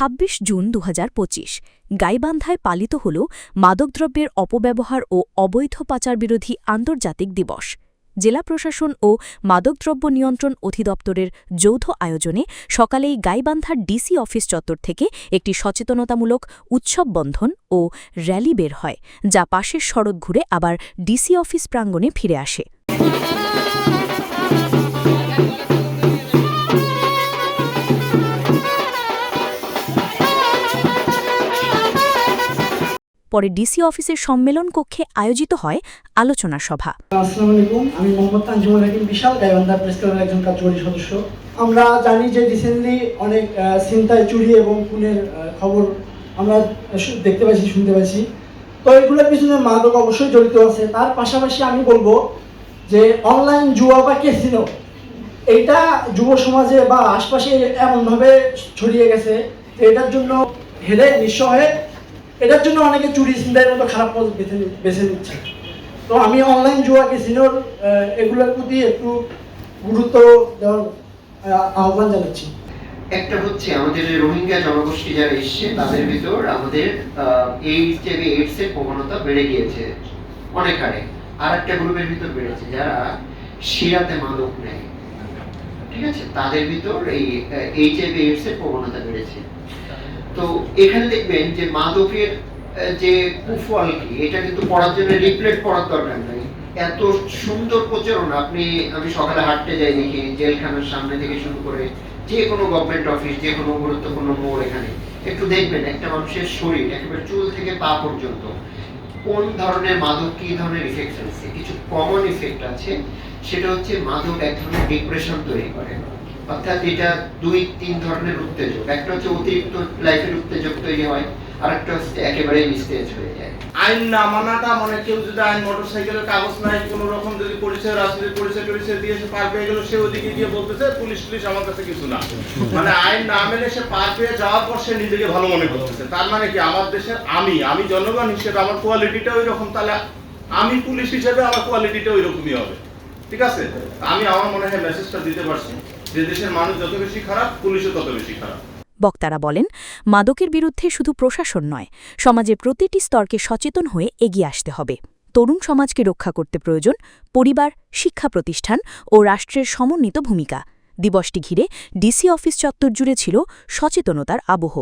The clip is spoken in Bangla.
২৬ জুন দু হাজার পঁচিশ। গাইবান্ধায় পালিত হল মাদকদ্রব্যের অপব্যবহার ও অবৈধ পাচার বিরোধী আন্তর্জাতিক দিবস। জেলা প্রশাসন ও মাদকদ্রব্য নিয়ন্ত্রণ অধিদপ্তরের যৌথ আয়োজনে সকালেই গাইবান্ধার ডিসি অফিস চত্বর থেকে একটি সচেতনতামূলক উৎসব বন্ধন ও র্যালি বের হয়, যা পাশের সড়ক ঘুরে আবার ডিসি অফিস প্রাঙ্গণে ফিরে আসে। পরে ডিসি অফিসের সম্মেলন কক্ষে আয়োজিত হয় আলোচনা সভা। আমি বিশাল সদস্য। আমরা জানি যে রিসেন্টলি অনেক চিন্তায় চুরি এবং খুনের খবর আমরা দেখতে পাচ্ছি শুনতে পাচ্ছি তো এগুলোর পিছনে মাদক অবশ্যই জড়িত আছে। তার পাশাপাশি আমি বলব যে অনলাইন জুয়া বা ক্যাসিনো এইটা যুব সমাজে বা আশপাশে এমনভাবে ছড়িয়ে গেছে। এটার জন্য হেরে নিঃস্ব হয়ে এটার জন্য অনেকে চুরি চিন্তার মতো খারাপ পথ বেছে বেছে নিচ্ছে। তো আমি অনলাইন জুয়া ক্যাসিনোর এগুলোর প্রতি একটু গুরুত্ব দেওয়ার আহ্বান জানাচ্ছি। একটা হচ্ছে আমাদের রোহিঙ্গা জনগোষ্ঠী যারা এসছে তাদের ভিতর আমাদের আহ, এই যে এইডস এর প্রবণতা বেড়ে গিয়েছে অনেক হারে আর একটা গ্রুপের ভিতর বেড়েছে যারা শিরাতে মাদক নেয়। ঠিক আছে? তাদের ভিতর এই এইচআইভি এইডস এর প্রবণতা বেড়েছে। তো এখানে দেখবেন যে মাদকের যে কুফল কি এটা কিন্তু পড়ার জন্য রিপ্লেট পড়ার দরকার নাই। এত সুন্দর প্রচারণা আপনি, আমি সকালে হাঁটতে যাই দেখি, জেলখানার সামনে থেকে শুরু করে যে কোনো গভর্নমেন্ট অফিস যে কোনো গুরুত্বপূর্ণ মোড় এখানে। একটু দেখবেন একটা মানুষের শরীর একেবারে চুল থেকে পা পর্যন্ত। কোন ধরনের মাদক কি ধরনের ইফেক্ট আছে? কিছু কমন ইফেক্ট আছে। সেটা হচ্ছে মাদক এক ধরনের ডিপ্রেশন তৈরি করে। অর্থাৎ এটা দুই, তিন ধরনের উত্তেজক। একটা হচ্ছে অতিরিক্ত লাইফের উত্তেজক তৈরি হয় আর একটা হচ্ছে একেবারেই নিস্তেজ হয়ে যায়। আইন না মানাটা মানে কেউ যদি আইন মোটরসাইকেলের কাগজ নাই, কোনো রকম যদি পরিচয়, রাজনৈতিক পরিচয় টরিচয় দিয়ে সে পার পেয়ে গেল, সে ওদিকে গিয়ে বলতেছে, পুলিশ টুলিশ আমার কাছে কিছু না। মানে আইন না মেনে সে পার পেয়ে যাওয়ার পর সে নিজেকে ভালো মনে করতেছে। তার মানে কি? আমার দেশের আমি আমি জনগণ হিসেবে আমার কোয়ালিটিটা ওই রকম তাহলে আমি পুলিশ হিসেবে আমার কোয়ালিটিটা ওই রকমই হবে। ঠিক আছে? আমি আমার মনে হয় মেসেজটা দিতে পারছি। যে দেশের মানুষ যত বেশি খারাপ, পুলিশও তত বেশি খারাপ। বক্তারা বলেন, মাদকের বিরুদ্ধে শুধু প্রশাসন নয়, সমাজের প্রতিটি স্তরকে সচেতন হয়ে এগিয়ে আসতে হবে। তরুণ সমাজকে রক্ষা করতে প্রয়োজন পরিবার, শিক্ষা প্রতিষ্ঠান ও রাষ্ট্রের সমন্বিত ভূমিকা। দিবসটি ঘিরে ডিসি অফিস চত্বর জুড়ে ছিল সচেতনতার আবহ।